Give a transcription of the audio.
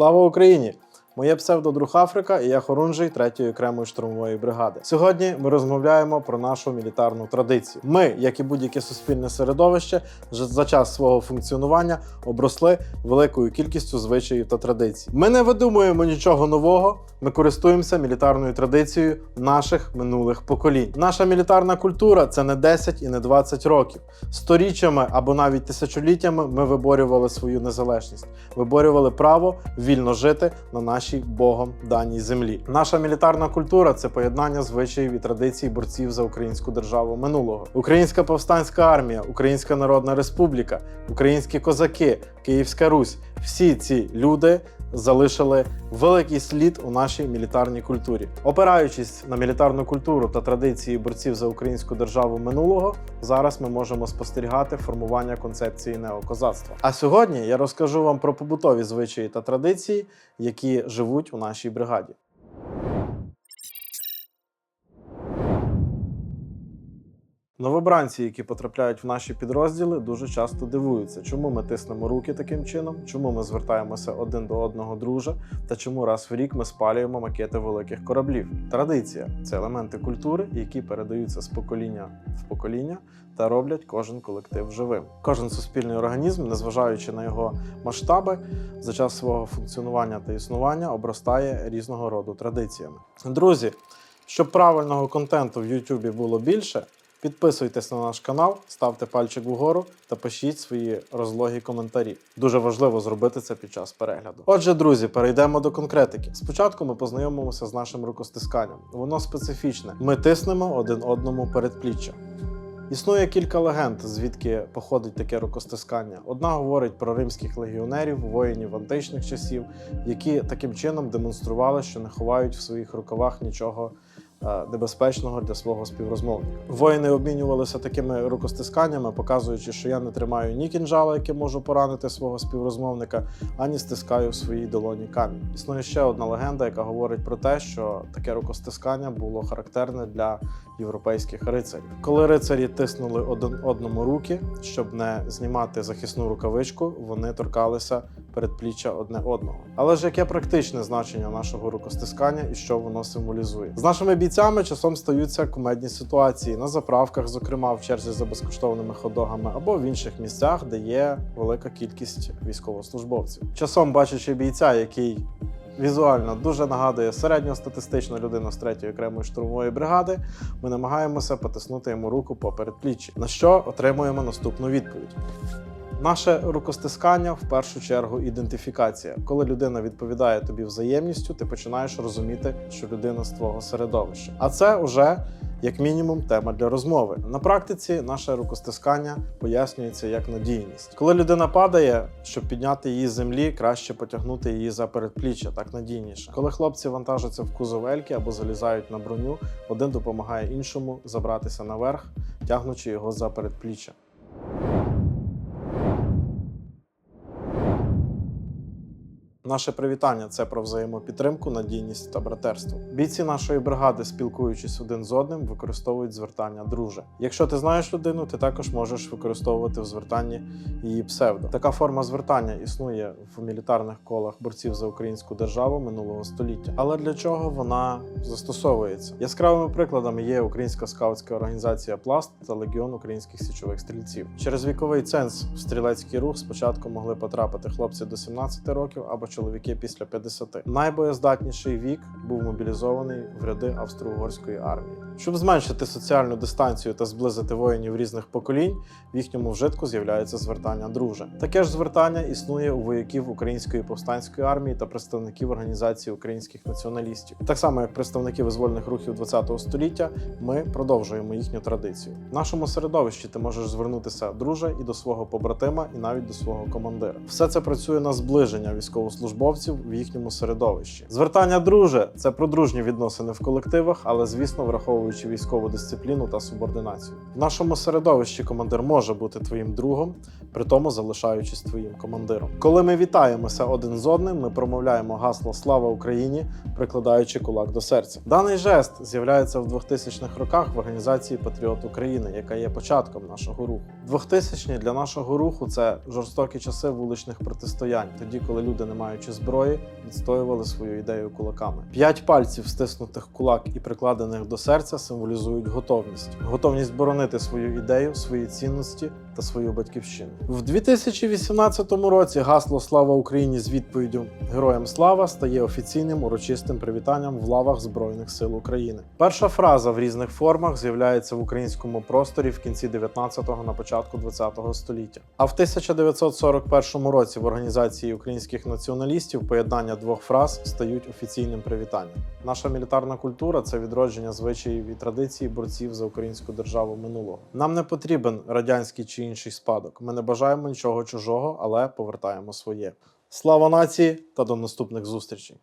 Слава Україні! Моє псевдо друг Африка і я хорунжий 3-ї окремої штурмової бригади. Сьогодні ми розмовляємо про нашу мілітарну традицію. Ми, як і будь-яке суспільне середовище, за час свого функціонування обросли великою кількістю звичаїв та традицій. Ми не видумуємо нічого нового. Ми користуємося мілітарною традицією наших минулих поколінь. Наша мілітарна культура це не 10 і не 20 років. Сторіччями або навіть тисячоліттями ми виборювали свою незалежність, виборювали право вільно жити на нашій Богом даній землі. Наша мілітарна культура це поєднання звичаїв і традицій борців за українську державу минулого. Українська повстанська армія, Українська Народна Республіка, українські козаки, Київська Русь. Всі ці люди залишили великий слід у нашій мілітарній культурі. Опираючись на мілітарну культуру та традиції борців за українську державу минулого, зараз ми можемо спостерігати формування концепції неокозацтва. А сьогодні я розкажу вам про побутові звичаї та традиції, які живуть у нашій бригаді. Новобранці, які потрапляють в наші підрозділи, дуже часто дивуються, чому ми тиснемо руки таким чином, чому ми звертаємося один до одного друже, та чому раз в рік ми спалюємо макети великих кораблів. Традиція це елементи культури, які передаються з покоління в покоління та роблять кожен колектив живим. Кожен суспільний організм, незважаючи на його масштаби, за час свого функціонування та існування обростає різного роду традиціями. Друзі, щоб правильного контенту в YouTube було більше. Підписуйтесь на наш канал, ставте пальчик вгору та пишіть свої розлогі коментарі. Дуже важливо зробити це під час перегляду. Отже, друзі, перейдемо до конкретики. Спочатку ми познайомимося з нашим рукостисканням. Воно специфічне. Ми тиснемо один одному передпліччя. Існує кілька легенд, звідки походить таке рукостискання. Одна говорить про римських легіонерів, воїнів античних часів, які таким чином демонстрували, що не ховають в своїх рукавах нічого небезпечного для свого співрозмовника. Воїни обмінювалися такими рукостисканнями, показуючи, що я не тримаю ні кінжала, яким можу поранити свого співрозмовника, ані стискаю в своїй долоні камінь. Існує ще одна легенда, яка говорить про те, що таке рукостискання було характерне для європейських рицарів. Коли рицарі тиснули один одному руки, щоб не знімати захисну рукавичку, вони торкалися передпліччя одне одного. Але ж яке практичне значення нашого рукостискання і що воно символізує? З нашими бійцями часом стаються кумедні ситуації на заправках, зокрема в черзі за безкоштовними ходогами, або в інших місцях, де є велика кількість військовослужбовців. Часом бачачи бійця, який Візуально дуже нагадує середньостатистичну людину з 3-ї окремої штурмової бригади. Ми намагаємося потиснути йому руку по передпліччі, на що отримуємо наступну відповідь. Наше рукостискання в першу чергу ідентифікація. Коли людина відповідає тобі взаємністю, ти починаєш розуміти, що людина з твого середовища. А це вже як мінімум тема для розмови. На практиці наше рукостискання пояснюється як надійність. Коли людина падає, щоб підняти її з землі, краще потягнути її за передпліччя, так надійніше. Коли хлопці вантажаться в кузов ельки або залізають на броню, один допомагає іншому забратися наверх, тягнучи його за передпліччя. Наше привітання це про взаємопідтримку, надійність та братерство. Бійці нашої бригади, спілкуючись один з одним, використовують звертання друже. Якщо ти знаєш людину, ти також можеш використовувати в звертанні її псевдо. Така форма звертання існує в мілітарних колах борців за українську державу минулого століття. Але для чого вона застосовується? Яскравими прикладами є українська скаутська організація Пласт та Легіон українських січових стрільців. Через віковий ценз в стрілецький рух спочатку могли потрапити хлопці до 17 років або чоловіки після 50. Найбоєздатніший вік був мобілізований в ряди австро-угорської армії. Щоб зменшити соціальну дистанцію та зблизити воїнів різних поколінь, в їхньому вжитку з'являється звертання друже. Таке ж звертання існує у вояків української повстанської армії та представників організації українських націоналістів. Так само, як представники визвольних рухів ХХ століття, ми продовжуємо їхню традицію. В нашому середовищі ти можеш звернутися друже і до свого побратима, і навіть до свого командира. Все це працює на зближення військовослужбовців в їхньому середовищі. Звертання друже це про дружні відносини в колективах, але звісно, враховуючи підтримуючи військову дисципліну та субординацію. В нашому середовищі командир може бути твоїм другом, при тому залишаючись твоїм командиром. Коли ми вітаємося один з одним, ми промовляємо гасло Слава Україні, прикладаючи кулак до серця. Даний жест з'являється в 2000-х роках в організації Патріот України, яка є початком нашого руху. 2000-ні для нашого руху це жорстокі часи вуличних протистоянь, тоді, коли люди, не маючи зброї, відстоювали свою ідею кулаками. П'ять пальців, стиснутих кулак і прикладених до серця, символізують готовність, готовність боронити свою ідею, свої цінності та свою батьківщину. В 2018 році гасло Слава Україні з відповіддю Героям слава стає офіційним урочистим привітанням в лавах Збройних сил України. Перша фраза в різних формах з'являється в українському просторі в кінці 19-го на початку 20-го століття. А в 1941 році в організації українських націоналістів поєднання двох фраз стають офіційним привітанням. Наша мілітарна культура це відродження звичаїв і традицій борців за українську державу минулого. Нам не потрібен радянський чи інший спадок. Ми не бажаємо нічого чужого, але повертаємо своє. Слава нації та до наступних зустрічей!